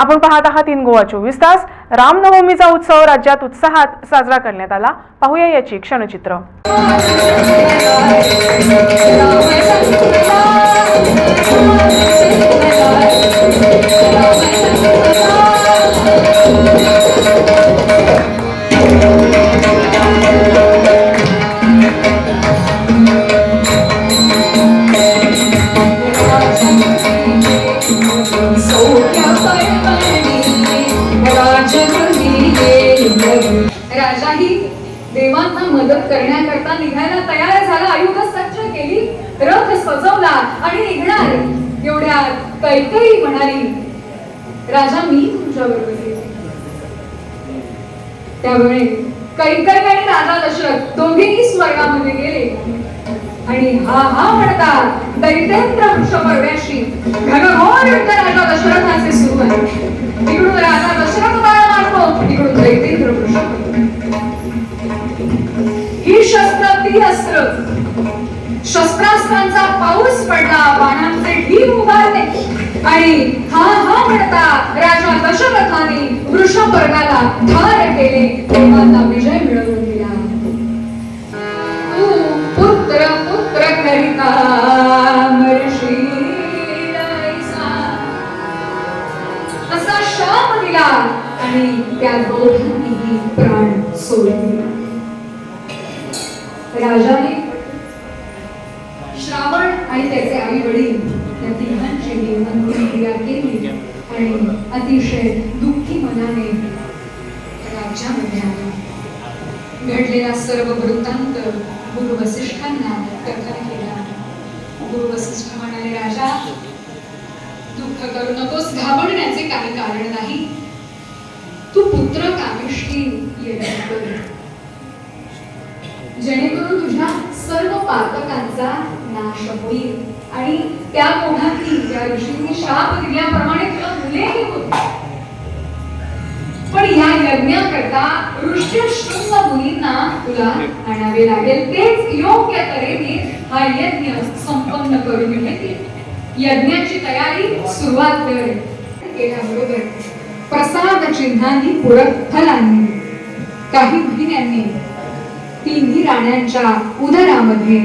आपण पाहत आहात इन गोवा चोवीस तास. रामनवमीचा उत्सव राज्यात उत्साहात साजरा करण्यात आला. पाहूया याची क्षणचित्र. राजाही देवांना मदत करण्याकरता निघायला तयार झाला. आयुध सज्ज केली रथ सजवला आणि निघणार. एवढ्या कैकई म्हणाली राजा मी तुमच्या बरोबर त्यामुळे कैकई आणि राजा दशरथ दोघेही स्वर्गामध्ये गेले. आणि हा हा म्हणतात दैतेंद्र वृषपर्व्याशी घनघोर युद्ध राजा दशरथाचे सुरू आहे. तिकडून राजा दशरथ बाळ मारतो तिकडून ही शस्त्र ती अस्त्र. शस्त्रास्त्रांचा पाऊस पडला बाणांचे ढीग उभारले. आणि हा हा म्हणता राजा दशरथाने वृषपर्गाला ठार केले तेव्हा विजय मिळवून त्या दोघांनीही प्राण सोडले राजाने श्रावण आणि त्याचे आई वडील त्या तिघांची देवांनी क्रिया केली आणि अतिशय दुःखी मनाने राज्यामध्ये आला घडलेला सर्व वृत्तांत गुरु वसिष्ठांना कथन केला. गुरु वसिष्ठ म्हणाले राजा दुःख करू नकोस घाबरण्याचे काही कारण नाही. तू पुत्र कामिष्ठी जेणेकरून तुझ्या सर्व पातकांचा नाश होईल. आणि त्या कोणाची त्या ऋषींनी शाप दिल्याप्रमाणे तुला मुलेही होते पण या यज्ञाकरता ऋष्यशृंग मुलींना तुला आणावे लागेल. तेच योग्य तऱ्हेने हा यज्ञ संपन्न करून घेतील. यज्ञाची तयारी सुरुवात कर. केल्याबरोबर प्रसाद चिन्हांनी पुरत फलांनी. काही महिन्यांनी तिन्ही राण्यांच्या उदरामध्ये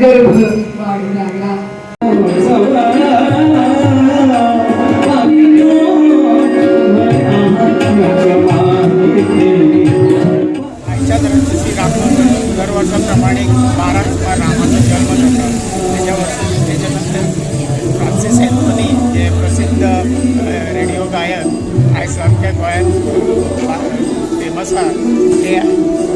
गर्भ वाढू लागला. आजच्या जशी दरवर्षाप्रमाणे बारा फेमस ते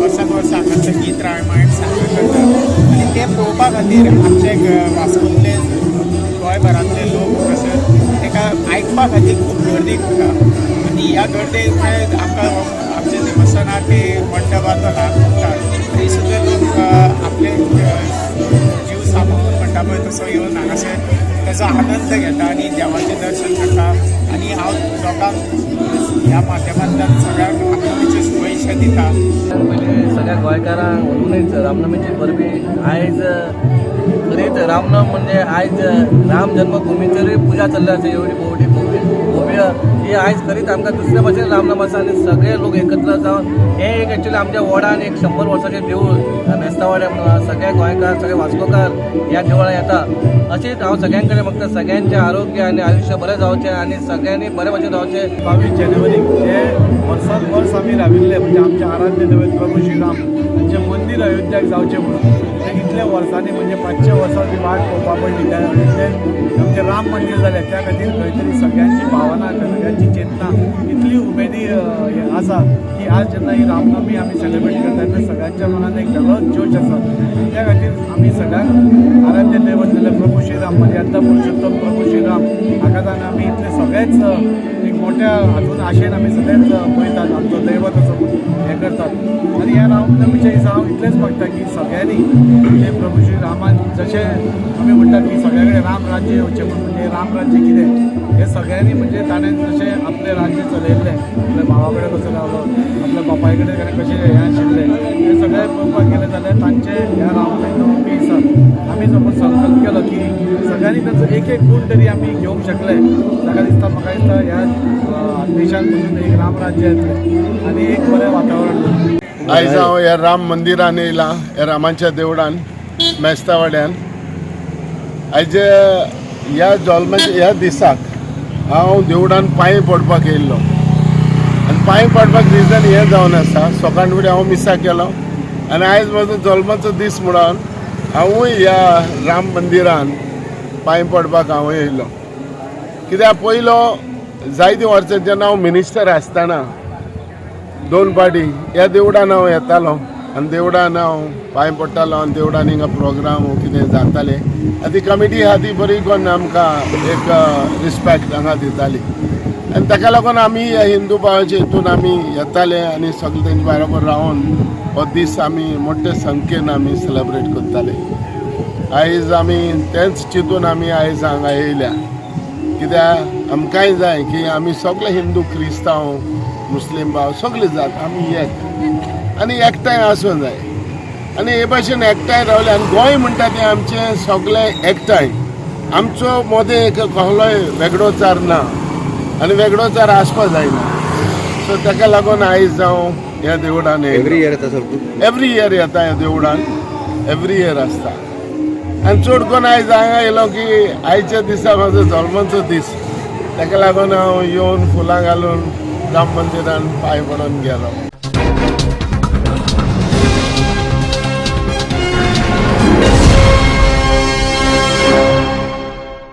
वर्सान वर्स हांगासर गीत रामायण सादर करता आनी ते पळोवपा खातीर आमचे ग- गोंयभरांतले लोक हांगासर ताका आयकपा खातीर खूब गर्दी करता आनी ह्या गर्देक आमकां आमचे देवस्थानाचे मंडपाचो लाभ मेळटा थंय सुद्दां लोक आपले जीव सांबाळून म्हणटा पळय तसो येवन हांगासर तेजो आनंद घेता आनी देवाचें दर्शन करता. आनी हांव लोकांक ह्या माध्यमांतल्यान सगळ्यांक आपणेचे सगळ्या गोंयकारांक व्हरूनच रामनवमीची परबी आयज खरीच रामनवम म्हणजे आयज राम जन्मभूमीची पूजा चल्ली आसा एवढी भोवडी हे आयज करीत आमकां दुसऱ्या भशेन रामनाम आसा आनी सगळे लोक एकत्र जावन हे एक एक्चुली आमच्या वडान एक शंबर वर्साचें देवूळ मेस्तावाड्या म्हणून. सगळे गोंयकार सगळे वास्कोकार ह्या देवळां येता अशीच हांव सगळ्यां कडेन मागता सगळ्यांचें आरोग्य आनी आयुश्य बरें जावचें आनी सगळ्यांनी बरे भशेन जावचें बावीस जानेवारीक जे वर्सान वर्स आमी राविल्ले म्हणजे आमचे आराध्य दैवत प्रभू श्रीराम हांचें अयोध्याक जावचें म्हणून. ते इतल्या वर्सांनी म्हणजे पांचशे वर्सां ती वाट पळोवपा पडली त्या ते आमचें राम मंदीर जालें त्या खातीर खंय तरी सगळ्यांची भावना सगळ्यांची चेतना इतली उमेदी आसा की आज जेन्ना ही रामनवमी आमी सेलिब्रेट करता तेन्ना सगळ्यांच्या मनान एक वेगळोच जोश आसा त्या खातीर आमी सगळ्यांक आराध्य दैवत जाल्यार प्रभू श्रीराम म्हणजे पुरुषोत्तम प्रभू श्रीराम. हाका जावन आमी इतले सगळेच एक मोठ्या हातून आशेन आमी सगळेच पळयतात आमचो दैवत असो हे हें करतात. आनी दिसा हांव इतलेंच मागता की सगळ्यांनी. म्हणजे प्रभू श्री रामान जशें आमी म्हणटात की सगळ्या कडेन राम राज्य येवचें म्हणून म्हणजे राम राज्य कितें हे सगळ्यांनी म्हणजे ताणें जशें आपलें राज्य चलयल्लें आपल्या भावा कडेन कसो रावलो आपल्या बापाय कडेन ताणें कशें हें आशिल्लें हें सगळें पळोवपाक गेलें जाल्यार तांचे ह्या रामनवमी दिसा आमी सपोज संकल्प केलो की सगळ्यांनी ताचो एक एक गूण तरी आमी घेवंक शकले. ताका दिसता म्हाका दिसता ह्या देशांत पसून एक रामराज्य येतलें आनी एक बरें वातावरण. जातलें. आयज हांव ह्या राम मंदिरान येयलां ह्या रामाच्या देवळान मेस्तावाड्यान. आयज ह्या जल्माच्या ह्या दिसाक हांव देवळान पांय पडपाक येयल्लो. आनी पांय पडपाक रिजन हें जावन आसा. सकाळ फुडें हांव मिसा केलो आनी आयज म्हजो जल्माचो दीस म्हणून हांवूय ह्या राम मंदिरान पांय पडपाक हांव येयलो कित्याक पयलो जायतीं वर्सां जेन्ना हांव मिनिस्टर आसतना दोन पाटी ह्या देवळान हांव येतालो. आनी देवळान हांव पांय पडटालो आनी देवळान हिंगा प्रोग्राम वो हो कितें जाताले. आनी ती कमिटी आहा ती बरी कोन्न आमकां एक रिस्पेक्ट हांगा दिताली. आनी ताका लागून आमी ह्या हिंदू भावाच्या हितून आमी येताले आनी सगळे तेंचे बरोबर रावन हो दीस आमी मोठे संख्येन आमी सेलेब्रेट करताले. आयज आमी तेंच चिंतून आमी आयज हांगा येयल्या. कित्याक आमकांय जाय की आमी सगळे हिंदू क्रिस्तांव मुस्लीम भाव सगळे जात आमी एक. आनी एकठांय आसूं जाय आनी हे भाशेन एकठांय रावले आनी गोंय म्हणटा तें आमचें सगळें एकठांय. आमचो मोदें एक कसलोय वेगळोचार ना. आनी वेगळोचार आसपा जायना. सो ताका लागून आयज हांव ह्या देवळान एवरी इयर येता एवरी इयर येता ह्या देवळान. एवरी इयर आसता. आनी चड कोन्न आयज हांगा येयलो की आयच्या दिसा म्हाजो जल्माचो दीस. ताका लागून हांव येवन फुलां घालून राम मंदिरान पाय पडून गेलो.